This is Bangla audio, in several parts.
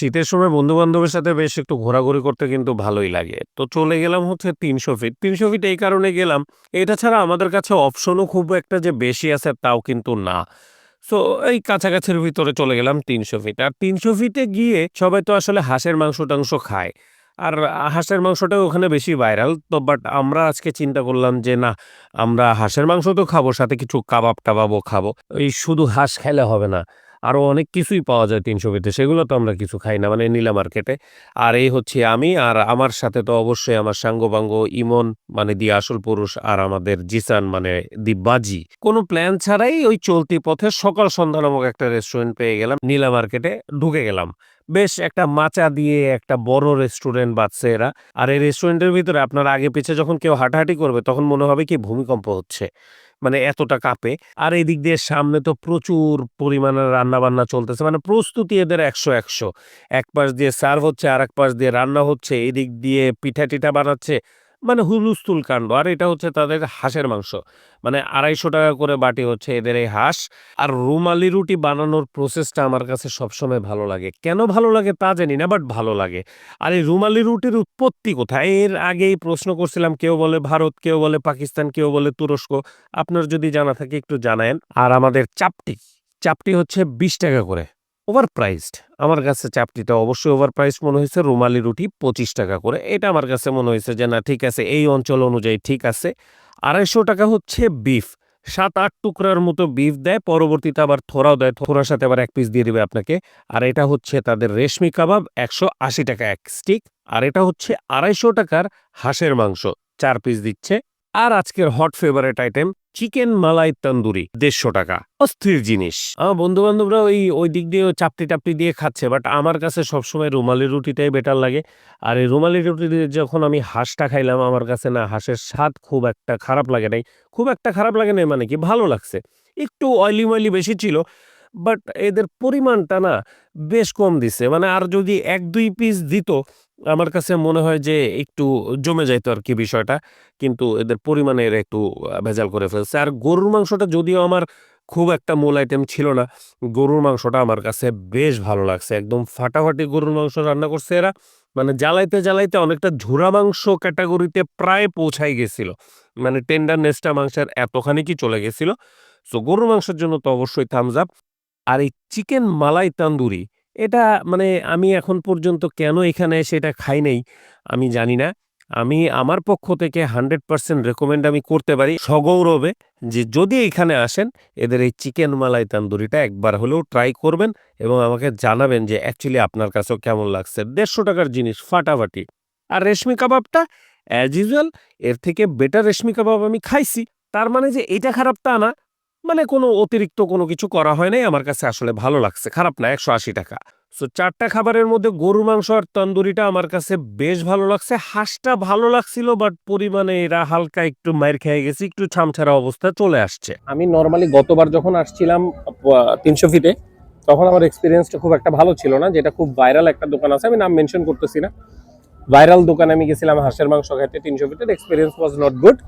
শীতের সময় বন্ধু-বান্ধবের সাথে বেশ একটু ঘোরাঘুরি করতে কিন্তু ভালোই লাগে। তো চলে গেলাম হচ্ছে ৩০০ ফিট। ৩০০ ফিট এই কারণে গেলাম, এটা ছাড়া আমাদের কাছে অপশনও খুব একটা যে বেশি আছে তাও কিন্তু না। সো এই কাছাকাছির ভিতরে চলে গেলাম ৩০০ ফিট। আর ৩০০ ফিটে গিয়ে সবাই তো আসলে হাঁসের মাংস-টাংস খায়। আর হাঁসের মাংসটা ওখানে বেশি ভাইরাল। তো বাট আমরা আজকে চিন্তা করলাম যে না, আমরা হাঁসের মাংস তো খাব, সাথে কিছু কাবাব-টাবাবও খাব। এই শুধু হাঁস খেলে হবে না। আরও অনেক কিছুই পাওয়া যায় ৩০০ ফিটে, সেগুলো তো আমরা কিছু খাই না মানে নীলা মার্কেটে। আর এই হচ্ছে আমি আর আমার সাথে তো অবশ্যই আমার সাঙ্গ-পাঙ্গ ইমন মানে দি আসল পুরুষ আর আমাদের জিসান মানে দি বাজি। কোনো প্ল্যান ছাড়াই ওই চলতি পথে সকাল সন্ধ্যা নামক একটা রেস্টুরেন্ট পেয়ে গেলাম। নীলা মার্কেটে ঢুকে গেলাম। বেশ একটা মাচা দিয়ে একটা বড় রেস্টুরেন্ট বাঁধছে এরা। আর এই রেস্টুরেন্টের ভিতরে আপনার আগে পিছে যখন কেউ হাঁটাহাঁটি করবে তখন মনে হবে কি ভূমিকম্প হচ্ছে। মানে এতটা কাপে আর এদিক দিয়ে সামনে তো প্রচুর পরিমাণে রান্নাবান্না চলতেছে। মানে প্রস্তুতি এদের একশো একশো এক পাশ দিয়ে সার্ভ হচ্ছে, আর এক পাশ দিয়ে রান্না হচ্ছে, এদিক দিয়ে পিঠা-টিঠা বানাচ্ছে। মানে হুলস্থুল কাণ্ড। আর এটা হচ্ছে তাদের হাঁসের মাংস। মানে ৳২৫০ করে বাটি হচ্ছে এদের এই হাঁস। আর রুমালি রুটি বানানোর প্রসেসটা আমার কাছে সবসময় ভালো লাগে। কেন ভালো লাগে তা জানি না বাট ভালো লাগে। আর এই রুমালি রুটির উৎপত্তি কোথায়? এর আগেই প্রশ্ন করছিলাম কেউ বলে ভারত, কেউ বলে পাকিস্তান, কেউ বলে তুরস্ক। আপনার যদি জানা থাকে একটু জানায়েন। আর আমাদের চাপটি, চাপটি হচ্ছে ৳২০ করে। Overpriced. আমার কাছে চাপটিটা অবশ্যই ওভার প্রাইসড মনে হয়েছে। রুমালি রুটি ৳২৫ করে। এটা আমার কাছে মনে হয়েছে যে, না, ঠিক আছে, এই অঞ্চল অনুযায়ী ঠিক আছে। ৳২৫০ হচ্ছে বিফ। ৭-৮ টুকরার মতো বিফ দেয়। পরবর্তীতে আবার থোড়াও দেয়। থোড়ার সাথে আবার এক পিস দিয়ে দেবে আপনাকে। আর এটা হচ্ছে তাদের রেশমি কাবাব ৳১৮০ এক স্টিক। আর এটা হচ্ছে আড়াইশো টাকার হাঁসের মাংস। চার পিস দিচ্ছে। আর আজকের hot favourite item chicken malai tandoori ৳১৫০ অস্থির জিনিস। আমার বন্ধু-বান্ধবরা ওই, ওই দিক দিয়ে চাপটি-টাপটি দিয়ে খাচ্ছে। বাট আমার কাছে সবসময় রুমালি রুটিটাই বেটার লাগে। আর এই রুমালি রুটি যখন আমি হাঁসটা খাইলাম আমার কাছে না হাঁসের স্বাদ খুব একটা খারাপ লাগে নাই। খুব একটা খারাপ লাগে নাই মানে কি ভালো লাগছে। একটু অয়েলি-ময়েলি বেশি ছিল। বাট এদের পরিমাণটা না বেশ কম দিছে। মানে আর যদি ১-২ পিস দিত আমার কাছে মনে হয় যে একটু জমে যাইতো আর কি বিষয়টা। কিন্তু এদের পরিমাণে এরা একটু ভেজাল করে ফেলছে। আর গরুর মাংসটা যদিও আমার খুব একটা মূল আইটেম ছিল না। গরুর মাংসটা আমার কাছে বেশ ভালো লাগছে। একদম ফাটাফাটি গরুর মাংস রান্না করছে এরা। মানে জ্বালাইতে, জ্বালাইতে অনেকটা ঝুরা মাংস ক্যাটাগরিতে প্রায় পৌঁছায় গেছিল। মানে টেন্ডার টেন্ডারনেসটা মাংসের এতখানি কি চলে গেছিল। সো গরুর মাংসের জন্য তো অবশ্যই থামস আপ। আর এই চিকেন মালাই তান্দুরি, এটা মানে আমি এখন পর্যন্ত কেন এখানে এসে এটা খাই নাই আমি জানি না। আমি আমার পক্ষ থেকে 100% রেকমেন্ড আমি করতে পারি সগৌরবে যে যদি এখানে আসেন, এদের এই চিকেন মালাই তান্দুরিটা একবার হলেও ট্রাই করবেন এবং আমাকে জানাবেন যে অ্যাকচুয়ালি আপনার কাছেও কেমন লাগছে। দেড়শো টাকার জিনিস ফাটাফাটি। আর রেশমি কাবাবটা, অ্যাজ ইউজুয়াল, এর থেকে বেটার রেশমি কাবাব আমি খাইছি। তার মানে যে এটা খারাপ তা না। মানে কোনো অতিরিক্ত কোনো কিছু করা হয় নাই। আমার কাছে আসলে ভালো লাগছে। খারাপ না ৳১৮০ সো চারটা খাবারের মধ্যে গরুর মাংস আর তন্দুরিটা আমার কাছে বেশ ভালো লাগছে। হাঁসটা ভালো লাগছিল বাট পরিমাণে এরা হালকা একটু মায়ের খেয়ে গেছে। একটু ছামছাড়া অবস্থায় চলে আসছে। আমি নর্মালি গতবার যখন আসছিলাম তিনশো ৩০০ ফিটে তখন আমার এক্সপিরিয়েন্সটা খুব একটা ভালো ছিল না। যেটা খুব ভাইরাল একটা দোকান আছে। আমি নাম মেনশন করতেছি না। ভাইরাল দোকানে আমি গেছিলাম, হাঁসের মাংস খাইতে ৩০০ ফিটের experience was not good.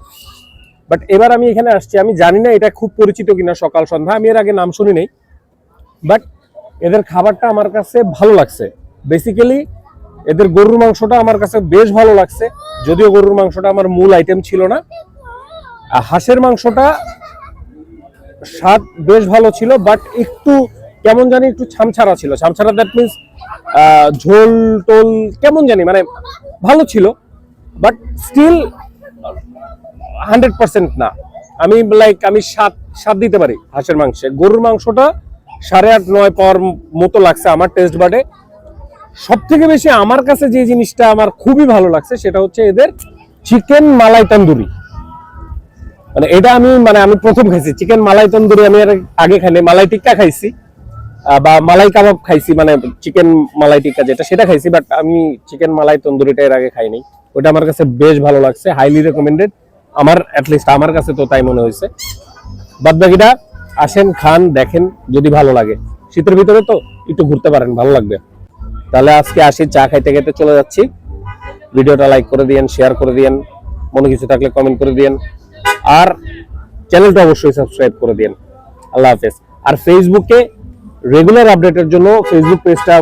But এবার আমি এখানে আসছি। আমি জানি না এটা খুব পরিচিত কিনা, সকাল সন্ধ্যা। আমি এর আগে নাম শুনি নাই। বাট এদের খাবারটা আমার কাছে ভালো লাগছে। বেসিক্যালি এদের গরুর মাংসটা আমার কাছে বেশ ভালো লাগছে। যদিও গরুর মাংসটা আমার মূল আইটেম ছিল না। হাঁসের মাংসটা স্বাদ বেশ ভালো ছিল বাট একটু কেমন জানি একটু ছামছাড়া ছিল। ছামছাড়া দ্যাট মিনস ঝোল টোল কেমন জানি মানে ভালো ছিল। বাট স্টিল 100% না। আমি লাইক আমি ৭, ৭ দিতে পারি হাঁসের মাংসে। গরুর মাংসটা ৮.৫ ৯ পাওয়ার মতো লাগছে আমার টেস্ট বাডে। সবথেকে বেশি আমার কাছে যে জিনিসটা আমার খুবই ভালো লাগছে সেটা হচ্ছে এদের চিকেন মালাই তন্দুরি। মানে এটা আমি মানে আমি প্রথম খাইছি। চিকেন মালাই তন্দুরি আমি আগে খাইনি মালাই টিক্কা খাইছি। বা মালাই কাবাব খাইছি মানে চিকেন মালাই টিক্কা যেটা সেটা খাইছি বাট আমি চিকেন মালাই তন্দুরিটা এর আগে খাইনি ওটা আমার কাছে বেশ ভালো লাগছে। Highly recommended. আমার অ্যাটলিস্ট আমার কাছে তো তাই মনে হইছে। বাদবাকিটা আসেন খান দেখেন যদি ভালো লাগে। শীতের ভিতরে তো একটু ঘুরতে পারেন ভালো লাগবে। তাহলে আজকে আসি চা খাইতে, খাইতে চলে যাচ্ছি। ভিডিওটা লাইক করে দিয়েন, শেয়ার করে দিয়েন। মনে কিছু থাকলে কমেন্ট করে দিয়েন। আর চ্যানেলটা অবশ্যই সাবস্ক্রাইব করে দিয়েন। আল্লাহ হাফেজ। আর ফেসবুকে রেগুলার আপডেটের জন্য ফেসবুক পেজটা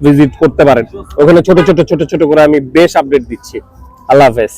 ভিজিট করতে পারেন ওখানে ছোট ছোট ছোট ছোট করে আমি বেশ আপডেট দিচ্ছি আল্লাহ হাফেজ